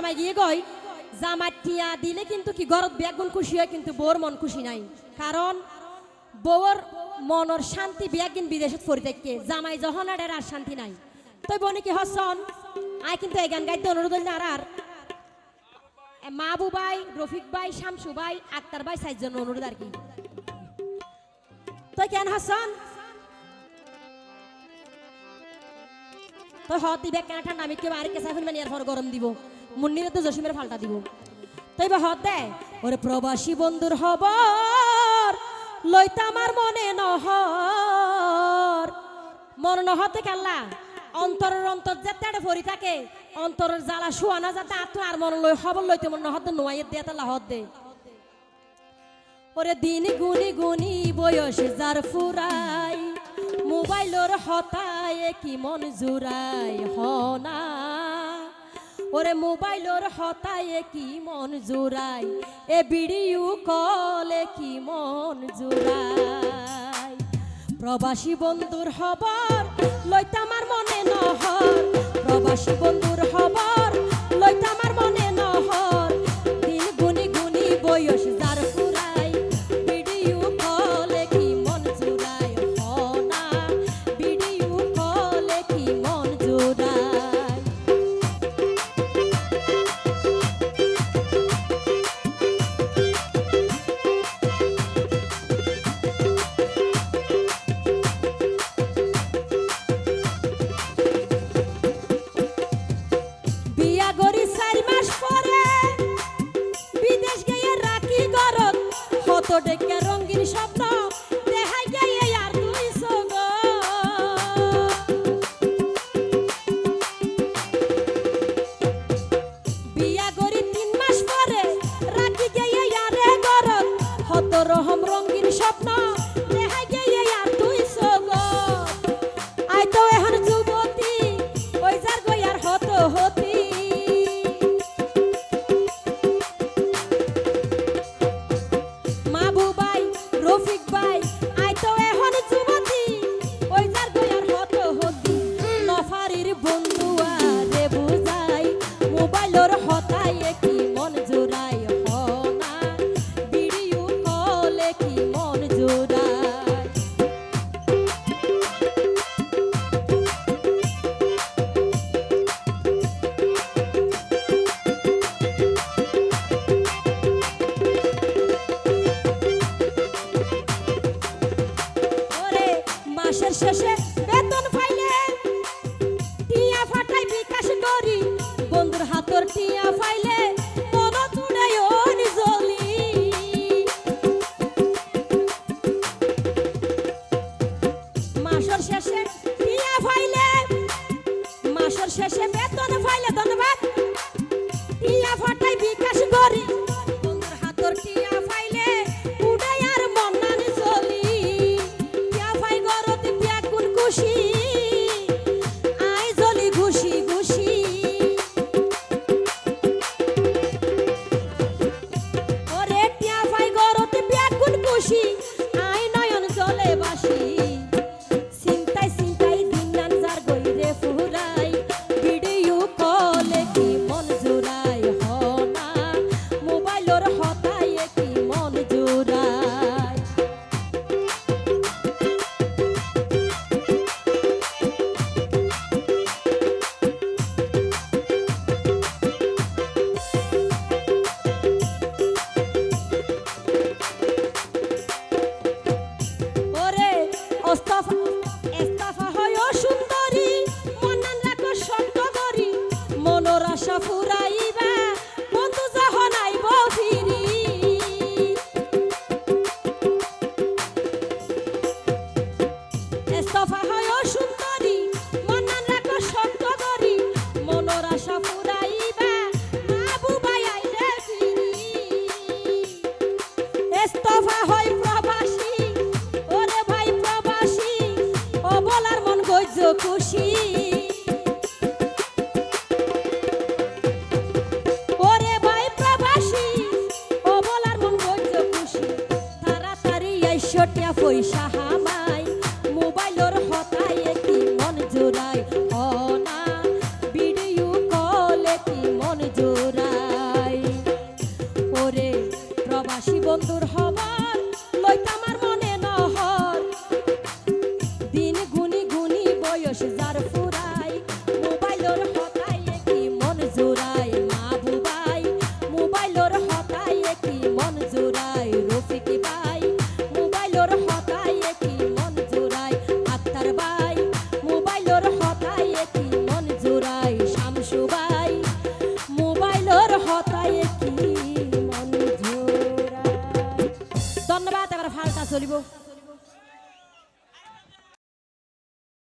জামাই গিয়ে গই জামাই টিয়া দিলে কিন্তু কি গরত বিয়াগুন খুশি হয়, কিন্তু বউর মন খুশি নাই। কারণ বউর মনের শান্তি বিয়াগিন বিদেশত ফরি থাকে। জামাই যখন আর আর শান্তি নাই। তই বনি কি হসন? আই কিন্তু এই গান গাইতে অনুরোধ হইলে আর আর। এ মাহবু ভাই রফিক ভাই শামসু ভাই আক্তার ভাই সাইজন অনুরোধ আর কি। তুই কেন হাসন? তো হত দিবে কেন ঠান্ডা আমি কেউ আরেক কেসা ফেলবেন এরপর গরম দিব? মুন্নিরে তো জসিমের ফাল্টা দিব। তাই বা হত দে, ওরে প্রবাসী বন্ধুর হবর লইতা আমার মনে নহর। মন নহতে কাল্লা অন্তরের অন্তর যেতে আড়ে ভরি থাকে, অন্তরের জ্বালা শুয়ানা যাতে আত্ম আর মন লই, খবর লইতে মন নহতে নোয়াইয়ে দিয়ে তালা হত দে। ওরে দিন গুনি গুনি বয়স যার ফুরাই, মোবাইলর হতায় কি মন জুরাই হনা ওরে মোবাইলর হতায় কি মন জোড়াই? এ বিড়িও কলে কি মন জোড়াই? প্রবাসী বন্ধুর হবার লইতামার মনে নহর। প্রবাসী বন্ধুর খবর হত ডেকে রঙিন স্বপ্ন শেষে বেতন পাইলে টিয়া ফাটাই বিকাশ করি। বন্ধুর হাতর টিয়া পাইলে শেষে টিয়া ফাইলে, মাসর শেষে বেতন ফাইলে Deixa a